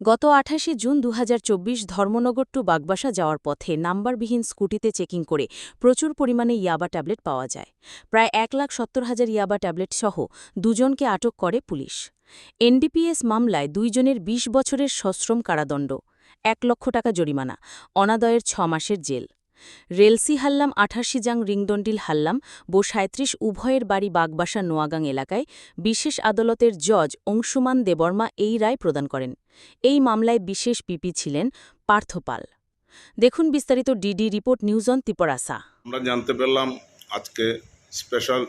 গত আঠাশে জুন দু হাজার চব্বিশ ধর্মনগর টু বাগবাসা যাওয়ার পথে নাম্বারবিহীন স্কুটিতে চেকিং করে প্রচুর পরিমাণে ইয়াবা ট্যাবলেট পাওয়া যায়। প্রায় এক লাখ সত্তর হাজার ইয়াবা ট্যাবলেট সহ দুজনকে আটক করে পুলিশ। এনডিপিএস মামলায় দুইজনের ২০ বছরের সশ্রম কারাদণ্ড, এক লক্ষ টাকা জরিমানা, অনাদয়ের ছ মাসের জেল। রেলসি হাল্লাম আঠাশি জাং রিংদন্ডিল হাল্লাম বো সাঁত্রিশ উভয়ের বাড়ি বাগবাসা নোয়াগাং এলাকায় বিশেষ আদালতের জজ অংশুমান দেবর্মা এই রায় প্রদান করেন। এই মামলায় বিশেষ পিপি ছিলেন পার্থপাল দেখুন বিস্তারিত DD report news on Tiprasa. আমরা জানতে পারলাম আজকে স্পেশাল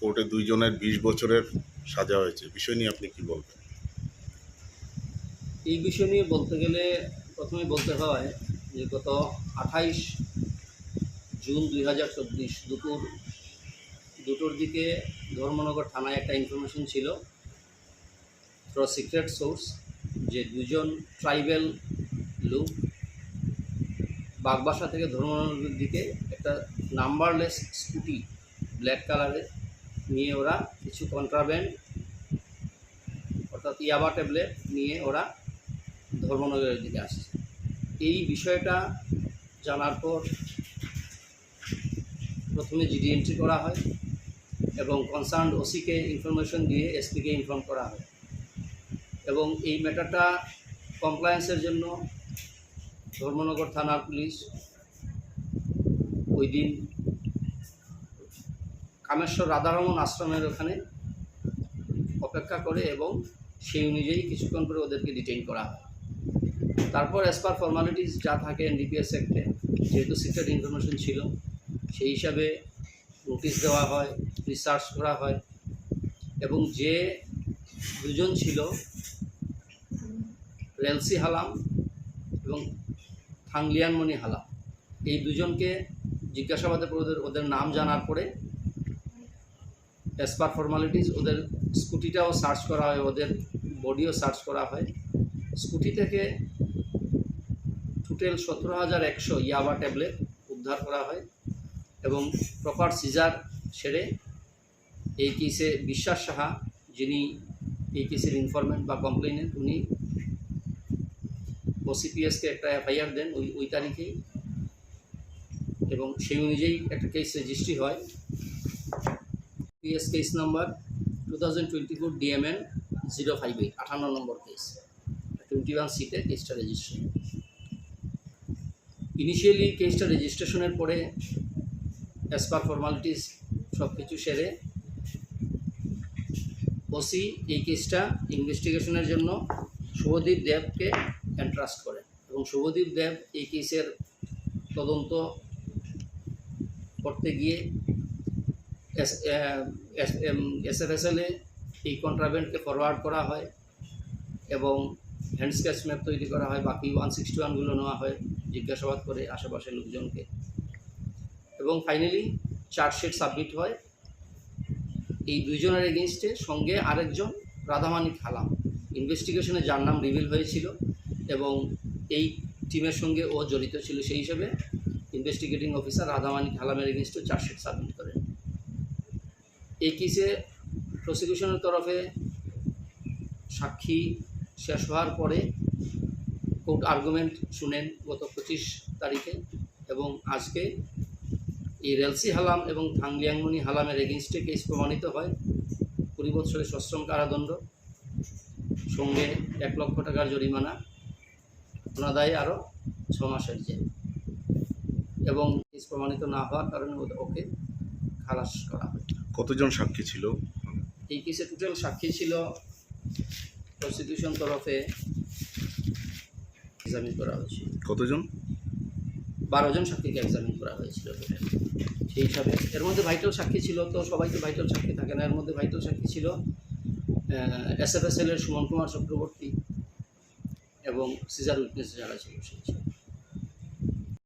কোর্টে দুইজনের বিশ বছরের সাজা হয়েছে। বিষয় নিয়ে আপনি কি বলবেন? এই বিষয় নিয়ে বলতে গেলে প্রথমে বলতে হয় গত আঠাইশ জুন দুই হাজার চব্বিশ দুপুর দুটোর দিকে ধর্মনগর থানায় একটা ইনফরমেশন ছিল। থ্রো সিক্রেট সোর্স যে দুজন ট্রাইবেল লোক বাগবাসা থেকে ধর্মনগরের দিকে একটা নাম্বারলেস স্কুটি ব্ল্যাক কালারের নিয়ে ওরা কিছু কন্ট্রাব্যান্ড অর্থাৎ ইয়াবা ট্যাবলেট নিয়ে ওরা ধর্মনগরের দিকে আসছে। এই বিষয়টা জানার পর প্রথমে জিডি এন্ট্রি করা হয় এবং কনসার্ন ওসিকে ইনফরমেশন দিয়ে এসপিকে ইনফর্ম করা হয়। এবং এই ম্যাটারটা কমপ্লায়েন্সের জন্য ধর্মনগর থানার পুলিশ ওই দিন কামেশ্বর রাধারমন আশ্রমের ওখানে অপেক্ষা করে এবং সেই অনুযায়ী কিছুক্ষণ করে ওদেরকে ডিটেইন করা হয়। তারপর অ্যাজ পার ফর্মালিটিস যা থাকে এনডিপিএস অ্যাক্টে যেহেতু সিক্রেট ইনফরমেশন ছিল, সেই হিসাবে নোটিশ দেওয়া হয় রিসার্চ করা হয়, এবং যে দুজন ছিল রেলসি হালাম এবং থাংলিয়ানমণি হালাম এই দুজনকে জিজ্ঞাসাবাদে ওদের ওদের নাম জানার পরে অ্যাজ পার ফর্মালিটিস ওদের স্কুটিটাও সার্চ করা হয়, ওদের বডিও সার্চ করা হয়। স্কুটি থেকে টোটাল সতেরো হাজার একশো ইয়াবা ট্যাবলেট উদ্ধার করা হয় এবং প্রপার সিজার সেরে এই কেসে বিশ্বাস সাহা, যিনি এই কেসের ইনফরমেন্ট বা কমপ্লেনেন্ট উনি ওসিপিএসকে একটা এফআইআর দেন ওই ওই তারিখেই এবং সেই অনুযায়ী একটা কেস রেজিস্ট্রি হয়। PS case number two thousand twenty four DMN zero five eight আঠান্ন নম্বর কেস টোয়েন্টি ওয়ান সিটে কেসটা রেজিস্ট্রেশন ইনিশিয়ালি কেসটা রেজিস্ট্রেশনের পরে অ্যাজ পার ফর্মালিটিস সব কিছু সেরে ওসি এই কেসটা ইনভেস্টিগেশনের জন্য শুভদীপ দেবকে এন্ট্রাস্ট করেন এবং শুভদীপ দেব এই কেসের তদন্ত করতে গিয়ে এস এস এসএফএসএলে এই কন্ট্রাভেন্টকে ফরওয়ার্ড করা হয় এবং হ্যান্ড স্কেচ ম্যাপ তৈরি করা হয়, বাকি ওয়ান সিক্সটি ওয়ানগুলো নেওয়া হয়, জিজ্ঞাসাবাদ করে আশেপাশের লোকজনকে। এবং ফাইনালি চার্জশিট সাবমিট হয়। এই দুইজনের এগেনস্টে সঙ্গে আরেকজন রাধামানিক হালাম ইনভেস্টিগেশনে যার নাম রিভিল হয়েছিল এবং এই টিমের সঙ্গে ও জড়িত ছিল সেই হিসেবে ইনভেস্টিগেটিং অফিসার রাধামানিক হালামের এগেনস্টে চার্জশিট সাবমিট করেন এই কেসে প্রসিকিউশনের তরফে সাক্ষী শেষ হওয়ার পরে কোর্ট আর্গুমেন্ট শুনেন গত পঁচিশ তারিখে এবং আজকে এই রেলসি হালাম এবং থাংলিয়াংমণি হালামের এগেনস্টে কেস প্রমাণিত হয়। কুড়ি বছরের সশ্রম কারাদণ্ড সঙ্গে এক লক্ষ টাকার জরিমানা অনাদায়ে আরও ছ মাসের জেল এবং কেস প্রমাণিত না হওয়ার কারণে ওদের- ওকে খালাস করা হয়। কতজন সাক্ষী ছিল? এই কেসে টোটাল সাক্ষী ছিল প্রসিকিউশন তরফে এক্সামিন করা হয়েছিল। কতজন? বারো জন সাক্ষীকে এক্সামিন করা হয়েছিল। সেই হিসাবে এর মধ্যে ভাইটাল সাক্ষী ছিল তো সবাই তো ভাইটাল সাক্ষী থাকে না। এর মধ্যে ভাইটাল সাক্ষী ছিল এস এফ এস এল এর সুমন কুমার চক্রবর্তী এবং সিজার উইটনেস যারা ছিল সেই ছিল